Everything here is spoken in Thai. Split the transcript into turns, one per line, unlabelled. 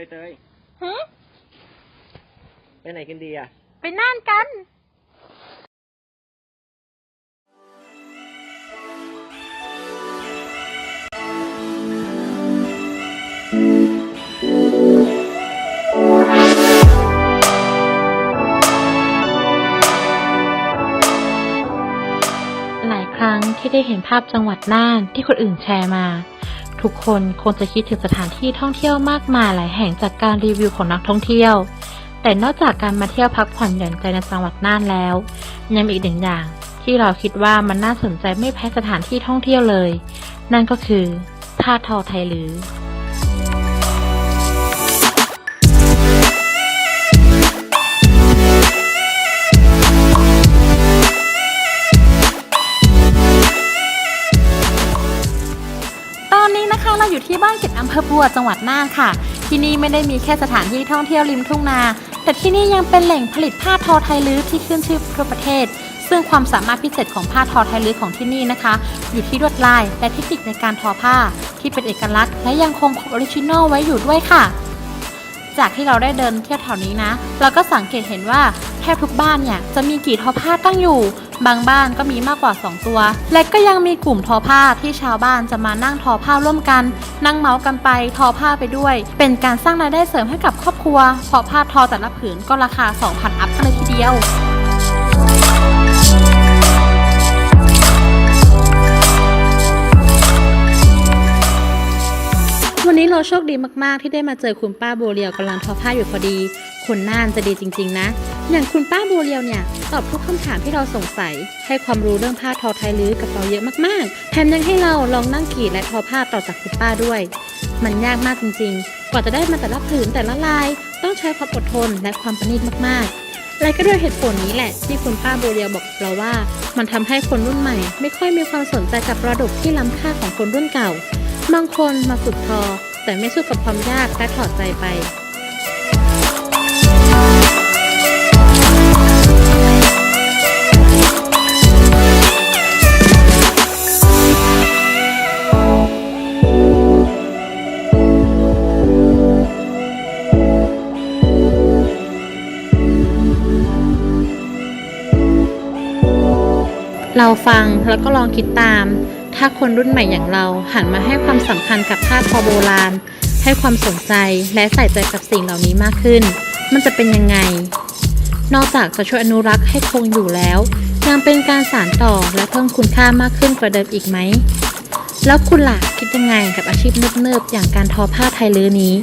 ยเตย
ฮะ
ไปไหนกันดีอะ
ไปน่านกัน
หลายครั้งที่ได้เห็นภาพจังหวัดน่านที่คนอื่นแชร์มา ทุกคนคงจะคิดถึงสถานที่ท่องเที่ยวมากมายหลายแห่งจากการรีวิวของนักท่องเที่ยว แต่นอกจากการมาเที่ยวพักผ่อนหย่อนใจในจังหวัดน่านแล้ว ยังมีอีกหนึ่งอย่าง ที่เราคิดว่ามันน่าสนใจไม่แพ้สถานที่ท่องเที่ยวเลย นั่นก็คือท่าทอไทย
หรือ อยู่ที่บ้านเกร็ดอำเภอปัวจังหวัดน่านค่ะ ที่นี่ไม่ได้มีแค่สถานที่ท่องเที่ยวริมทุ่งนา แต่ที่นี่ยังเป็นแหล่งผลิตผ้าทอไทยลื้อที่ขึ้นชื่อทั่วประเทศ ซึ่งความสามารถพิเศษของผ้าทอไทยลื้อของที่นี่นะคะ อยู่ที่ลวดลายและเทคนิคในการทอผ้า ที่เป็นเอกลักษณ์และยังคงออริจินอลไว้อยู่ด้วยค่ะ จากที่เราได้เดินเที่ยวแถวนี้นะ เราก็สังเกตเห็นว่าแทบทุกบ้านเนี่ยจะมีกี่ทอผ้าตั้งอยู่ บางบ้านก็มีมากกว่า 2 ตัว และก็ยังมีกลุ่มทอผ้าที่ชาวบ้านจะมานั่งทอผ้าร่วมกัน นั่งเมาส์กันไปทอผ้าไปด้วย เป็นการสร้างรายได้เสริมให้กับครอบครัวเพราะผ้าทอแต่ละผืนก็ราคา 2,000 อัพกันเลยทีเดียว โชคดีมากๆ ที่ได้มาเจอคุณป้าโบเรียวกำลังทอผ้าอยู่พอดี คนน่านจะดีจริง ๆ นะ อย่างคุณป้าโบเรียวเนี่ย ตอบทุกคำถามที่เราสงสัย ให้ความรู้เรื่องผ้าทอไทยลื้อกับเราเยอะมากๆ แถมยังให้เราลองนั่งกรีดและทอผ้าต่อจากคุณป้าด้วย มันยากมากจริง ๆ กว่าจะได้มาแต่ละผืนแต่ละลาย ต้องใช้ความอดทนและความประณีตมากๆและก็ด้วยเหตุผลนี้แหละ ที่คุณป้าโบเรียวบอกเราว่า มันทำให้คนรุ่นใหม่ ไม่ค่อยมีความสนใจกับประดกที่ล้ำค่าของคนรุ่นเก่า บางคนมาฝึกทอ แต่ไม่สู้กับความยากและถอดใจไปเราฟังแล้วก็ลองคิดตาม ถ้าคนรุ่นใหม่อย่างเราหันมาให้ความสำคัญกับผ้าทอโบราณ ให้ความสนใจและใส่ใจกับสิ่งเหล่านี้มากขึ้น มันจะเป็นยังไง นอกจากจะช่วยอนุรักษ์ให้คงอยู่แล้ว ยังเป็นการสานต่อและเพิ่มคุณค่ามากขึ้นกว่าเดิมอีกไหม แล้วคุณล่ะคิดยังไงกับอาชีพเนิบๆอย่างการทอผ้าไทยลื้อนี้